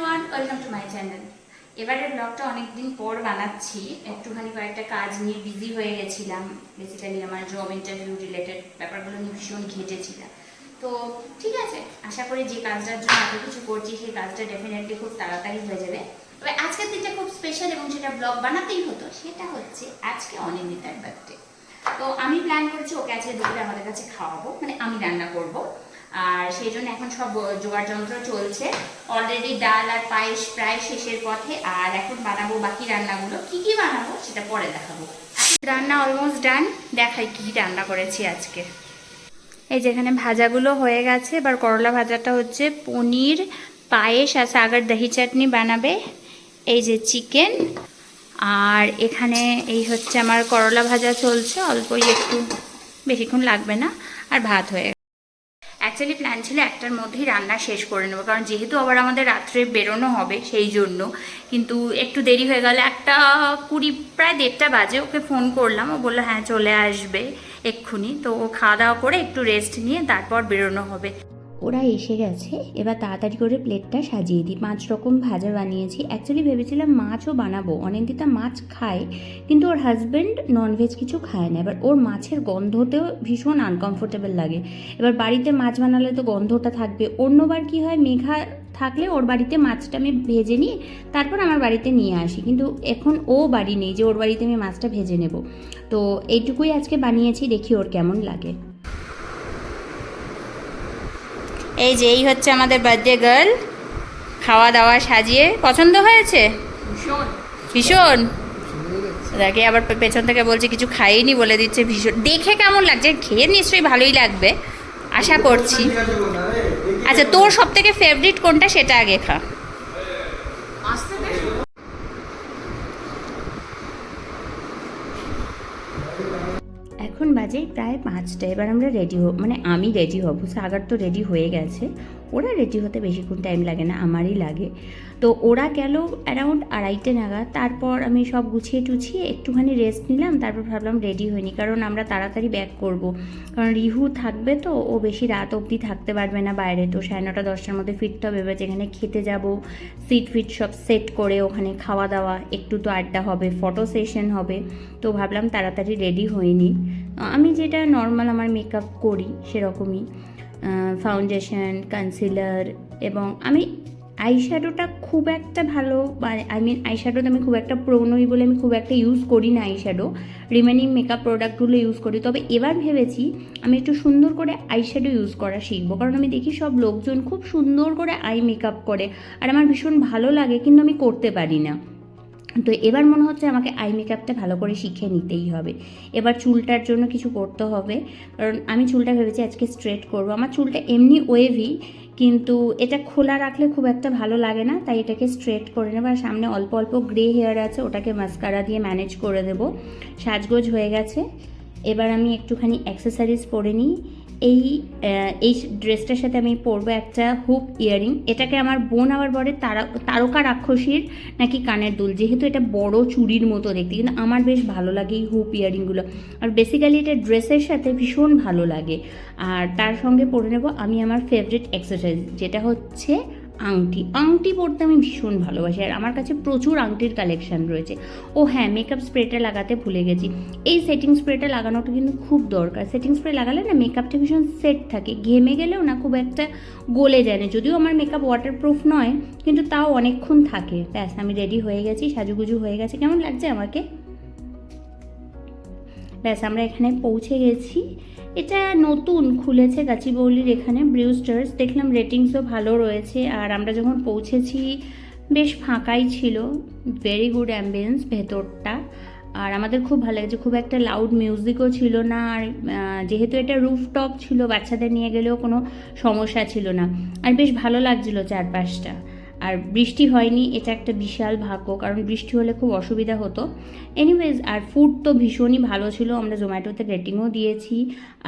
Everyone welcome to my channel এবারের ব্লগটা অনেকদিন পর বানাচ্ছি। একটুখানি কয়েকটা কাজ নিয়ে বিজি হয়ে গেছিলাম। বেসিক্যালি আমার জব ইন্টারভিউ রিলেটেড ব্যাপারগুলো নিয়ে ভীষণ ঘেটেছিলাম। তো ঠিক আছে, আশা করি যে কাজটার জন্য এত কিছু করছি, সেই কাজটা ডেফিনেটলি খুব তাড়াতাড়ি হয়ে যাবে। তবে আজকের দিনটা খুব স্পেশাল এবং যেটা ব্লগ বানাতেই হতো, সেটা হচ্ছে আজকে অনিন্দিতার বার্থডে তো আমি প্ল্যান করছি ওকে আজকে দুপুরে আমাদের কাছে খাওয়াবো মানে আমি রান্না করব। সেই জন্য এখন সব জোগাড় চলছে। অলরেডি ডাল আর পায়েস প্রায় শেষের পথে। আর এখন বানাবো বাকি রান্নাগুলো। কি কি বানাবো সেটা পরে দেখাবো। রান্না অলমোস্ট ডান দেখাই কি রান্না করেছি আজকে। এই যেখানে ভাজাগুলো হয়ে গেছে। এবার করলা ভাজাটা হচ্ছে পনির, পায়েস আর সাগার দহি চাটনি বানাবে। এই যে চিকেন। আর এখানে এই হচ্ছে আমার করলা ভাজা চলছে। অল্পই একটু, বেশিক্ষণ লাগবে না। আর ভাত হয়ে অ্যাকচুয়ালি প্ল্যান ছিল একটার মধ্যেই রান্না শেষ করে নেব। কারণ যেহেতু আবার আমাদের রাত্রে বেরোনো হবে সেই জন্য, কিন্তু একটু দেরি হয়ে গেল। একটা কুড়ি, প্রায় দেড়টা বাজে ওকে ফোন করলাম। ও বলল হ্যাঁ চলে আসবে এক্ষুনি। তো ও খাওয়া দাওয়া করে একটু রেস্ট নিয়ে তারপর বেরোনো হবে। ওরা এসে গেছে। এবার তাড়াতাড়ি করে প্লেটটা সাজিয়ে দিই। পাঁচ রকম ভাজা বানিয়েছি। অ্যাকচুয়ালি ভেবেছিলাম মাছও বানাবো। অনেকদিতা মাছ খায়, কিন্তু ওর হাজব্যান্ড ননভেজ কিছু খায় না। এবার ওর মাছের গন্ধতেও ভীষণ আনকমফোর্টেবল লাগে। এবার বাড়িতে মাছ বানালে তো গন্ধটা থাকবে। অন্যবার কি হয়, মেঘা থাকলে ওর বাড়িতে মাছটা আমি ভেজে নিই তারপর আমার বাড়িতে নিয়ে আসি। কিন্তু এখন ও বাড়ি নেই যে ওর বাড়িতে আমি মাছটা ভেজে নেব। তো এইটুকুই আজকে বানিয়েছি। দেখি ওর কেমন লাগে। এই যে এই হচ্ছে আমাদের বার্থডে গার্ল খাওয়া দাওয়া সাজিয়ে। পছন্দ হয়েছে? ভীষণ। দেখে আবার পেছন থেকে বলছে কিছু খাইনি বলে দিচ্ছে ভীষণ। দেখে কেমন লাগছে? খেয়ে নিশ্চয়ই ভালোই লাগবে। আশা করছি। আচ্ছা তোর সব থেকে ফেভারিট কোনটা সেটা আগে খা। এখন বাজে প্রায় পাঁচটা। এবার আমরা রেডি হব মানে আমি রেডি হব। সাগার তো রেডি হয়ে গেছে। ওরা রেডি হতে বেশিক্ষণ টাইম লাগে না, আমারই লাগে। তো ওরা গেল অ্যারাউন্ড আড়াইটে নাগাদ। তারপর আমি সব গুছিয়ে টুছিয়ে একটুখানি রেস্ট নিলাম। তারপর ভাবলাম রেডি হয়নি, কারণ আমরা তাড়াতাড়ি ব্যাক করব। কারণ রিহু থাকবে তো, ও বেশি রাত অবধি থাকতে পারবে না বাইরে। তো সাড়ে নটা, দশটার মধ্যে ফিরতে হবে। এবার যেখানে খেতে যাব সিট ফিট সব সেট করে ওখানে খাওয়া দাওয়া, একটু তো আড্ডা হবে ফটো সেশন হবে। তো ভাবলাম তাড়াতাড়ি রেডি হইনি আমি যেটা নর্মাল আমার মেকআপ করি সেরকমই ফাউন্ডেশন কনসিলার এবং আমি আইশ্যাডোটা খুব একটা ভালো আই মিন আই আইশ্যাডোতে আমি খুব একটা প্রো নই বলে আমি খুব একটা ইউজ করি না আইশ্যাডো রিমেনিং মেকআপ প্রোডাক্টগুলো ইউজ করি। তবে এবার ভেবেছি আমি একটু সুন্দর করে আইশ্যাডো ইউজ করা শিখব। কারণ আমি দেখি সব লোকজন খুব সুন্দর করে আই মেকআপ করে আর আমার ভীষণ ভালো লাগে কিন্তু আমি করতে পারি না। তো এবার মনে হচ্ছে আমাকে আই মেকআপটা ভালো করে শিখে নিতেই হবে। এবার চুলটার জন্য কিছু করতে হবে। কারণ আমি চুলটা ভেবেছি আজকে স্ট্রেট করব। আমার চুলটা এমনি ওয়েভি কিন্তু এটা খোলা রাখলে খুব একটা ভালো লাগে না, তাই এটাকে স্ট্রেট করে নেব। আর সামনে অল্প অল্প গ্রে হেয়ার আছে, ওটাকে মাস্কারা দিয়ে ম্যানেজ করে দেবো। সাজগোজ হয়ে গেছে। এবার আমি একটুখানি অ্যাক্সেসারিজ পরে নিই। এই এই ড্রেসটার সাথে আমি পরবো একটা হুপ, ইয়ারিং। এটাকে আমার বোন আবার বলে তারা, তারকা রাক্ষসীর নাকি কানের দুল। যেহেতু এটা বড় চুড়ির মতো দেখতে, কিন্তু আমার বেশ ভালো লাগে এই হুপ, ইয়ারিংগুলো। আর বেসিক্যালি এটা ড্রেসের সাথে ভীষণ ভালো লাগে। আর তার সঙ্গে পরে নেব আমি আমার ফেভারিট এক্সারসাইজ যেটা হচ্ছে আংটি। আংটি পরতে আমি ভীষণ ভালোবাসি আর আমার কাছে প্রচুর আংটির কালেকশন রয়েছে। ও হ্যাঁ মেকআপ স্প্রেটা লাগাতে ভুলে গেছি। এই সেটিং স্প্রেটা লাগানোটা কিন্তু খুব দরকার। সেটিং স্প্রে লাগালে না মেকআপটা ভীষণ সেট থাকে। ঘেমে গেলেও না খুব একটা গলে যায় না। যদিও আমার মেকআপ ওয়াটারপ্রুফ নয়, কিন্তু তাও অনেকক্ষণ থাকে। ব্যাস, আমি রেডি হয়ে গেছি, সাজুগুজু হয়ে গেছে। কেমন লাগছে আমাকে? ব্যাস, আমরা এখানে পৌঁছে গেছি। এটা নতুন, খুলেছে গাচিবৌলির এখানে ব্রিউস্টার্স। দেখলাম রেটিংসও ভালো রয়েছে আর আমরা যখন পৌঁছেছি, বেশ ফাঁকাই ছিল। ভেরি গুড অ্যাম্বিয়েন্স ভেতরটা। আর আমাদের খুব ভালো লেগেছে, খুব একটা লাউড মিউজিকও ছিল না। আর যেহেতু এটা রুফটপ ছিল, বাচ্চাদের নিয়ে গেলেও কোনো সমস্যা ছিল না। আর বেশ ভালো লাগছিল চারপাশটা। আর বৃষ্টি হয়নি, এটা একটা বিশাল ভাগ্য, কারণ বৃষ্টি হলে খুব অসুবিধা হতো। এনিওয়েজ আর ফুড তো ভীষণই ভালো ছিল, আমরা জোম্যাটোতে রেটিংও দিয়েছি।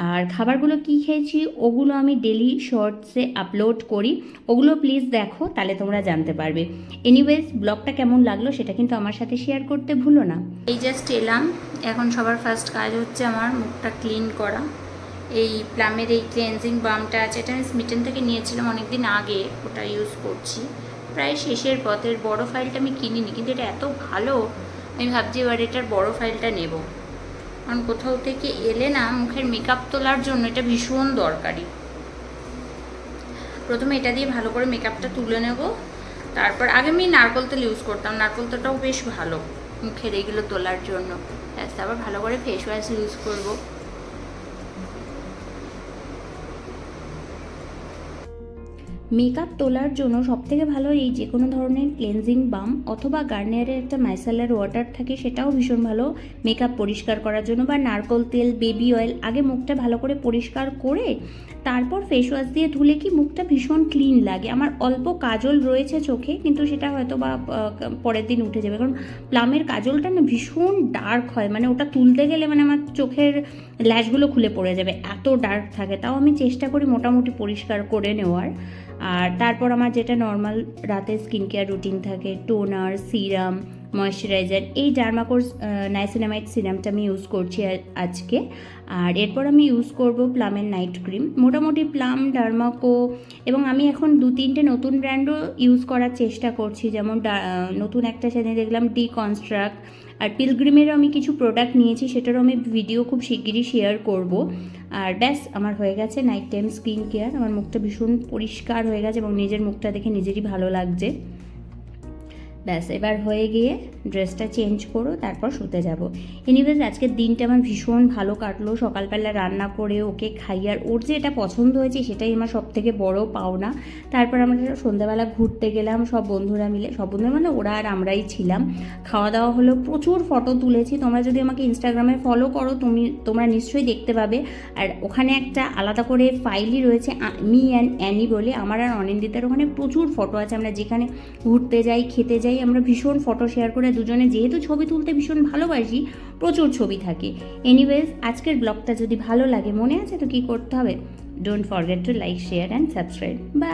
আর খাবারগুলো কি খেয়েছি, ওগুলো আমি ডেলি শর্টসে আপলোড করি। ওগুলো প্লিজ দেখো, তাহলে তোমরা জানতে পারবে। এনিওয়েজ ব্লগটা কেমন লাগল সেটা কিন্তু আমার সাথে শেয়ার করতে ভুলো না। এই জাস্ট এলাম, এখন সবার ফার্স্ট কাজ হচ্ছে আমার মুখটা ক্লিন করা। এই প্লামের এই ক্লিনজিং বামটা আছে, এটা আমি স্মিটেন থেকে নিয়েছিলাম অনেক দিন আগে, ওটা ইউজ করছি। প্রায় শেষের পথের বড় ফাইলটা আমি কিনিনি, কিন্তু এটা এত ভালো, আমি ভাবছি এবার এটার বড় ফাইলটা নেব। কারণ কোথাও থেকে এলে না মুখের মেকআপ তোলার জন্য এটা ভীষণ দরকারি। প্রথমে এটা দিয়ে ভালো করে মেকআপটা তুলে নেব, তারপর আগে আমি নারকল তেল ইউজ করতাম, নারকল তেলটাও বেশ ভালো মুখের এইগুলো তোলার জন্য। তারপর ভালো করে ফেস ওয়াশ ইউজ করব। মেকআপ তোলার জন্য সবথেকে ভালো এই যে কোনো ধরনের ক্লেনজিং বাম অথবা গার্নিয়ারের একটা মাইসেলার ওয়াটার থাকে, সেটাও ভীষণ ভালো মেকআপ পরিষ্কার করার জন্য বা নারকল তেল বেবি অয়েল আগে মুখটা ভালো করে পরিষ্কার করে তারপর ফেস ওয়াশ দিয়ে ধুলে কি মুখটা ভীষণ ক্লিন লাগে। আমার অল্প কাজল রয়েছে চোখে, কিন্তু সেটা হয়তো বা পরের দিন উঠে যাবে। কারণ প্লামের কাজলটা না ভীষণ ডার্ক হয় মানে ওটা তুলতে গেলে মানে আমার চোখের ল্যাশগুলো খুলে পড়ে যাবে, এত ডার্ক থাকে। তাও আমি চেষ্টা করি মোটামুটি পরিষ্কার করে নেওয়ার। আর তারপর আমার যেটা নর্মাল রাতে স্কিন কেয়ার রুটিন থাকে টোনার সিরাম ময়শ্চারাইজার এই ডার্মাকোর্স নাইসিনামাইড সিরামটা আমি ইউজ করছি আজকে। আর এরপর আমি ইউজ করব প্লামের নাইট ক্রিম মোটামুটি প্লাম ডার্মাকো এবং আমি এখন দু তিনটে নতুন ব্র্যান্ডও ইউজ করার চেষ্টা করছি। যেমন নতুন একটা সেদিন দেখলাম ডি কনস্ট্রাক্ট আর পিলগ্রিমেরও আমি কিছু প্রোডাক্ট নিয়েছি, সেটারও আমি ভিডিও খুব শিগগিরই শেয়ার করব। আর ব্যাস, আমার হয়ে গেছে নাইট টাইম স্কিন কেয়ার আমার মুখটা ভীষণ পরিষ্কার হয়ে গেছে এবং নিজের মুখটা দেখে নিজেরই ভালো লাগছে। ব্যাস, এবার হয়ে গিয়ে ড্রেসটা চেঞ্জ করো, তারপর শুতে যাব। এনিওয়েজ আজকের দিনটা আমার ভীষণ ভালো কাটলো। সকালবেলা রান্না করে ওকে খাই আর ওর যে এটা পছন্দ হয়েছে সেটাই আমার সব থেকে বড় পাওনা। তারপর আমরা সন্ধ্যাবেলা ঘুরতে গেলাম, সব বন্ধুরা মিলে, সব বন্ধুরা মানে ওরা আর আমরাই ছিলাম। খাওয়া দাওয়া হলো, প্রচুর ফটো তুলেছি। তোমরা যদি আমাকে ইনস্টাগ্রামে ফলো করো, তুমি, তোমরা নিশ্চয়ই দেখতে পাবে। আর ওখানে একটা আলাদা করে ফাইলই রয়েছে মি অ্যান্ড অ্যানি বলে। আমার আর অনিন্দিতার ওখানে প্রচুর ফটো আছে। আমরা যেখানে ঘুরতে যাই, খেতে যাই আমরা ভীষণ ফটো শেয়ার করে দুজনে যেহেতু ছবি তুলতে ভীষণ ভালোবাসি, প্রচুর ছবি থাকে। এনিওয়েজ আজকের ব্লগটা যদি ভালো লাগে, মনে আছে তো কী করতে হবে? Don't forget to like share and subscribe বা